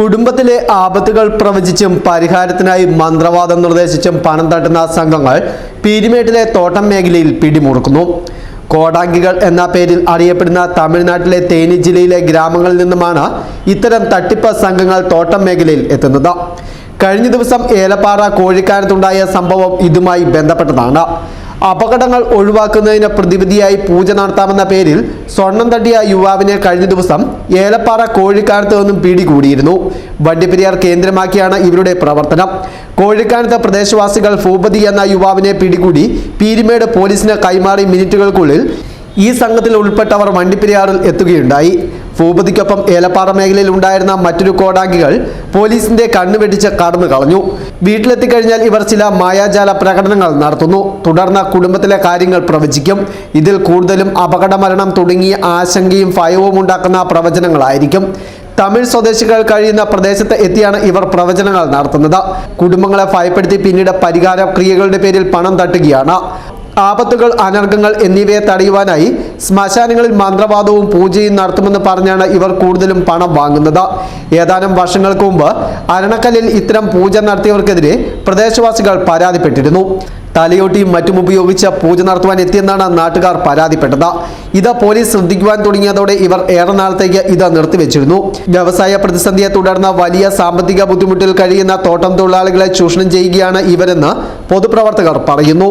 കുടുംബത്തിലെ ആപത്തുകൾ പ്രവചിച്ചും പരിഹാരത്തിനായി മന്ത്രവാദം നിർദ്ദേശിച്ചും പണം തട്ടുന്ന സംഘങ്ങൾ പീരിമേട്ടിലെ തോട്ടം മേഖലയിൽ പിടിമുറുക്കുന്നു. കോടാങ്കികൾ എന്ന പേരിൽ അറിയപ്പെടുന്ന തമിഴ്നാട്ടിലെ തേനി ജില്ലയിലെ ഗ്രാമങ്ങളിൽ നിന്നുമാണ് ഇത്തരം തട്ടിപ്പ് സംഘങ്ങൾ തോട്ടം മേഖലയിൽ എത്തുന്നത്. കഴിഞ്ഞ ദിവസം ഏലപ്പാറ കോഴിക്കാനത്തുണ്ടായ സംഭവം ഇതുമായി ബന്ധപ്പെട്ടതാണ്. അപകടങ്ങൾ ഒഴിവാക്കുന്നതിന് പ്രതിവിധിയായി പൂജ നടത്താമെന്ന പേരിൽ സ്വർണം തട്ടിയ യുവാവിനെ കഴിഞ്ഞ ദിവസം ഏലപ്പാറ കോഴിക്കാനത്ത് നിന്നും പിടികൂടിയിരുന്നു. വണ്ടിപ്പെരിയാർ കേന്ദ്രമാക്കിയാണ് ഇവരുടെ പ്രവർത്തനം. കോഴിക്കാനത്ത് പ്രദേശവാസികൾ ഭൂപതി എന്ന യുവാവിനെ പിടികൂടി പീരിമേട് പോലീസിന് കൈമാറി മിനിറ്റുകൾക്കുള്ളിൽ ഈ സംഘത്തിൽ ഉൾപ്പെട്ടവർ വണ്ടിപ്പെരിയാറിൽ എത്തുകയുണ്ടായി. ഭൂപതിക്കൊപ്പം ഏലപ്പാറ മേഖലയിൽ ഉണ്ടായിരുന്ന മറ്റൊരു കോടാങ്കികൾ പോലീസിന്റെ കണ്ണുവെടിച്ച് കടന്നു കളഞ്ഞു. വീട്ടിലെത്തിക്കഴിഞ്ഞാൽ ഇവർ ചില മായാജാല പ്രകടനങ്ങൾ നടത്തുന്നു. തുടർന്ന് കുടുംബത്തിലെ കാര്യങ്ങൾ പ്രവചിക്കും. ഇതിൽ കൂടുതലും അപകടമരണം തുടങ്ങിയ ആശങ്കയും ഭയവും ഉണ്ടാക്കുന്ന പ്രവചനങ്ങളായിരിക്കും. തമിഴ് സ്വദേശികൾ കഴിയുന്ന പ്രദേശത്ത് എത്തിയാണ് ഇവർ പ്രവചനങ്ങൾ നടത്തുന്നത്. കുടുംബങ്ങളെ ഭയപ്പെടുത്തി പിന്നീട് പരിഹാര ക്രിയകളുടെ പേരിൽ പണം തട്ടുകയാണ്. ആപത്തുകൾ അനർഘങ്ങൾ എന്നിവയെ തടയുവാനായി ശ്മശാനങ്ങളിൽ മന്ത്രവാദവും പൂജയും നടത്തുമെന്ന് പറഞ്ഞാണ് ഇവർ കൂടുതലും പണം വാങ്ങുന്നത്. ഏതാനും വർഷങ്ങൾക്ക് മുമ്പ് അരണക്കല്ലിൽ ഇത്തരം പൂജ നടത്തിയവർക്കെതിരെ പ്രദേശവാസികൾ പരാതിപ്പെട്ടിരുന്നു. തലയോട്ടിയും മറ്റും ഉപയോഗിച്ച് പൂജ നടത്തുവാൻ എത്തിയെന്നാണ് നാട്ടുകാർ പരാതിപ്പെട്ടത്. ഇത് പോലീസ് ശ്രദ്ധിക്കുവാൻ തുടങ്ങിയതോടെ ഇവർ ഏറെ നാളത്തേക്ക് ഇത് നിർത്തിവെച്ചിരുന്നു. വ്യവസായ പ്രതിസന്ധിയെ തുടർന്ന് വലിയ സാമ്പത്തിക ബുദ്ധിമുട്ടിൽ കഴിയുന്ന തോട്ടം തൊഴിലാളികളെ ചൂഷണം ചെയ്യുകയാണ് ഇവരെന്ന് പൊതുപ്രവർത്തകർ പറയുന്നു.